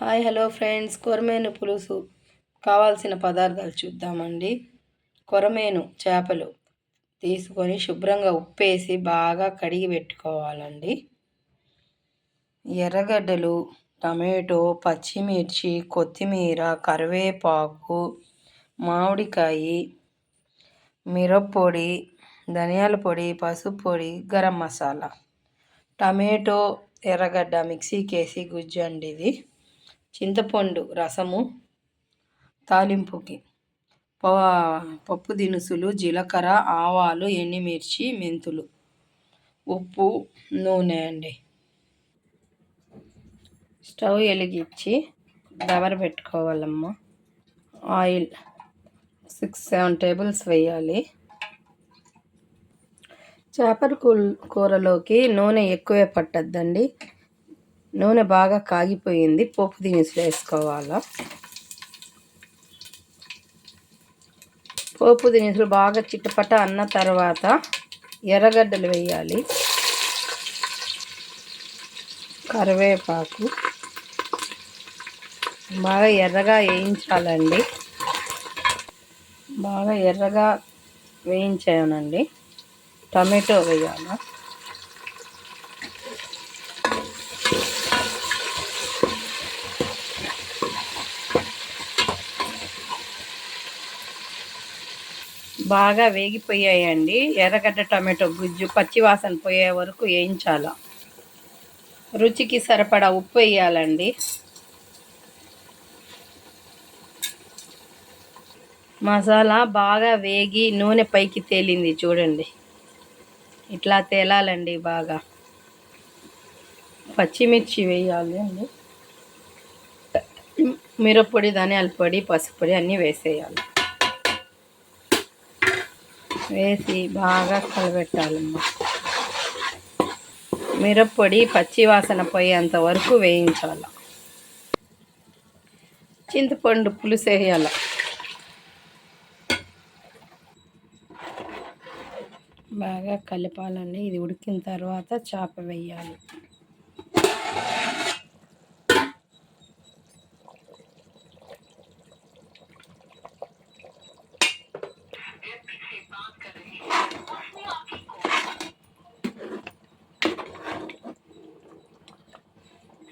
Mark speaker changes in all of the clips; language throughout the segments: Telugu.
Speaker 1: Hi hello friends. కొరమేను పులుసు. కావాల్సిన పదార్థాలు చూద్దామండి. కొరమేను చేపలు తీసుకొని శుభ్రంగా ఉప్పేసి బాగా కడిగి పెట్టుకోవాలండి. ఎర్రగడ్డలు టమాటో పచ్చిమిర్చి కొత్తిమీర కరివేపాకు మామిడికాయ మిరప్పొడి ధనియాల పొడి పసుపు పొడి గరం మసాలా. టమాటో ఎర్రగడ్డ మిక్సీకి వేసి గుజ్జు అండి ఇది. చింతపండు రసము తాలింపుకి పప్పు దినుసులు జీలకర్ర ఆవాలు ఎండుమిర్చి మెంతులు. ఉప్పు నూనె అండి. స్టవ్ వెలిగించి దవర పెట్టుకోవాలమ్మా. ఆయిల్ సిక్స్ సెవెన్ టేబుల్స్ వేయాలి. చేపల కూరలోకి నూనె ఎక్కువే పట్టద్దండి. నూనె బాగా కాగిపోయింది పోపు దినుసులు వేసుకోవాలా. పోపు దినుసులు బాగా చిట్టపట అన్న తర్వాత ఎర్రగడ్డలు వేయాలి. కరివేపాకు బాగా ఎర్రగా వేయించాలండి. బాగా ఎర్రగా వేయించానండి. టమాటో వేయాలి. బాగా వేగిపోయాయండి. ఎర్రగడ్డ టమాటో గుజ్జు పచ్చివాసన పోయే వరకు వేయించాల. రుచికి సరిపడా ఉప్పు వేయాలండి. మసాలా బాగా వేగి నూనె పైకి తేలింది చూడండి. ఇట్లా తేలాలండి బాగా. పచ్చిమిర్చి వేయాలి అండి. మిరప్పొడి ధనియాల పొడి పసుపు పొడి అన్నీ వేసేయాలి. వేసి బాగా కలబెట్టాలమ్మా. మిరప్పొడి పచ్చివాసన పోయేంత వరకు వేయించాలి. చింతపండు పులుసు వేయాల. బాగా కలపాలండి ఇది ఉడికిన తర్వాత చేప వేయాలి.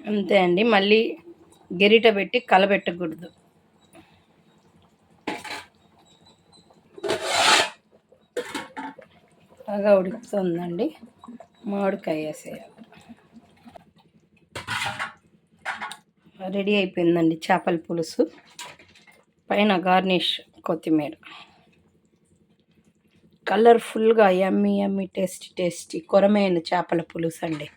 Speaker 1: అంతే అండి. మళ్ళీ గెరిట పెట్టి కలబెట్టకూడదు బాగా ఉడుకుతుందండి. మామిడికాయ వేసేయాలి. రెడీ అయిపోయిందండి చేపల పులుసు. పైన గార్నిష్ కొత్తిమీర. కలర్ఫుల్గా ఎమ్మి ఎమ్మి టేస్టీ టేస్టీ కొరమైన చేపల పులుసు అండి